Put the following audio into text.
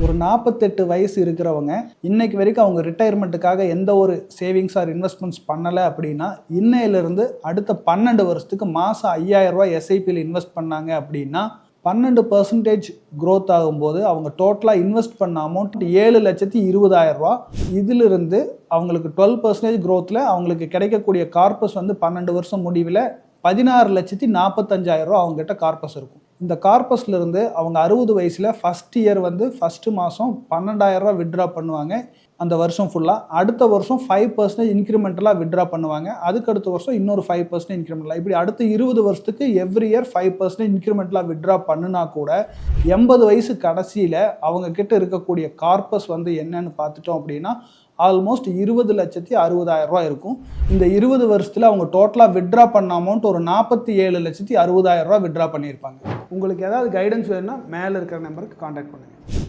ஒரு நாற்பத்தெட்டு வயசு இருக்கிறவங்க இன்னைக்கு வரைக்கும் அவங்க ரிட்டையர்மெண்ட்டுக்காக எந்த ஒரு சேவிங்ஸ் ஆர் இன்வெஸ்ட்மெண்ட்ஸ் பண்ணலை அப்படின்னா இன்னையிலிருந்து அடுத்த பன்னெண்டு வருஷத்துக்கு மாதம் ஐயாயிரம் ரூபாய் எஸ்ஐபியில் இன்வெஸ்ட் பண்ணாங்க அப்படின்னா பன்னெண்டு பர்சன்டேஜ் க்ரோத் ஆகும்போது அவங்க டோட்டலாக இன்வெஸ்ட் பண்ண அமௌண்ட் ஏழு லட்சத்தி இருபதாயிரம் ரூபா இதிலிருந்து அவங்களுக்கு டுவெல் பர்சன்டேஜ் க்ரோத்தில் அவங்களுக்கு கிடைக்கக்கூடிய கார்பஸ் வந்து பன்னெண்டு வருஷம் முடிவில் பதினாறு லட்சத்தி நாற்பத்தஞ்சாயிரம் ரூபா அவங்ககிட்ட கார்பஸ் இருக்கும். இந்த கார்பஸ்லேருந்து அவங்க அறுபது வயசில் ஃபஸ்ட் இயர் வந்து ஃபஸ்ட்டு மாதம் பன்னெண்டாயிரரூவா விட்ரா பண்ணுவாங்க. அந்த வருஷம் ஃபுல்லாக அடுத்த வருஷம் ஃபைவ் பர்சன்டேஜ் இன்க்ரிமெண்டலாக விட்ரா பண்ணுவாங்க. அதுக்கு அடுத்த வருஷம் இன்னொரு ஃபைவ் பர்சன்டேஜ் இன்க்ரிமெண்டலாக இப்படி அடுத்த இருபது வருஷத்துக்கு எவ்ரி இயர் ஃபைவ் பர்சன்டேஜ் இன்க்ரிமெண்டலாக விட்ரா பண்ணுனா கூட எண்பது வயசு கடைசியில் அவங்கக்கிட்ட இருக்கக்கூடிய கார்பஸ் வந்து என்னன்னு பார்த்துட்டோம் அப்படின்னா ஆல்மோஸ்ட் இருபது லட்சத்தி அறுபதாயிரம் ரூபாய் இருக்கும். இந்த இருபது வருஷத்தில் அவங்க டோட்டலாக விட்ரா பண்ண அமௌண்ட் ஒரு நாற்பத்தி ஏழு லட்சத்தி அறுபதாயிரம் ரூபாய் விட்ரா பண்ணியிருப்பாங்க. உங்களுக்கு ஏதாவது கைடன்ஸ் வேணும்னா மேலே இருக்கிற நம்பருக்கு காண்டாக்ட் பண்ணுங்கள்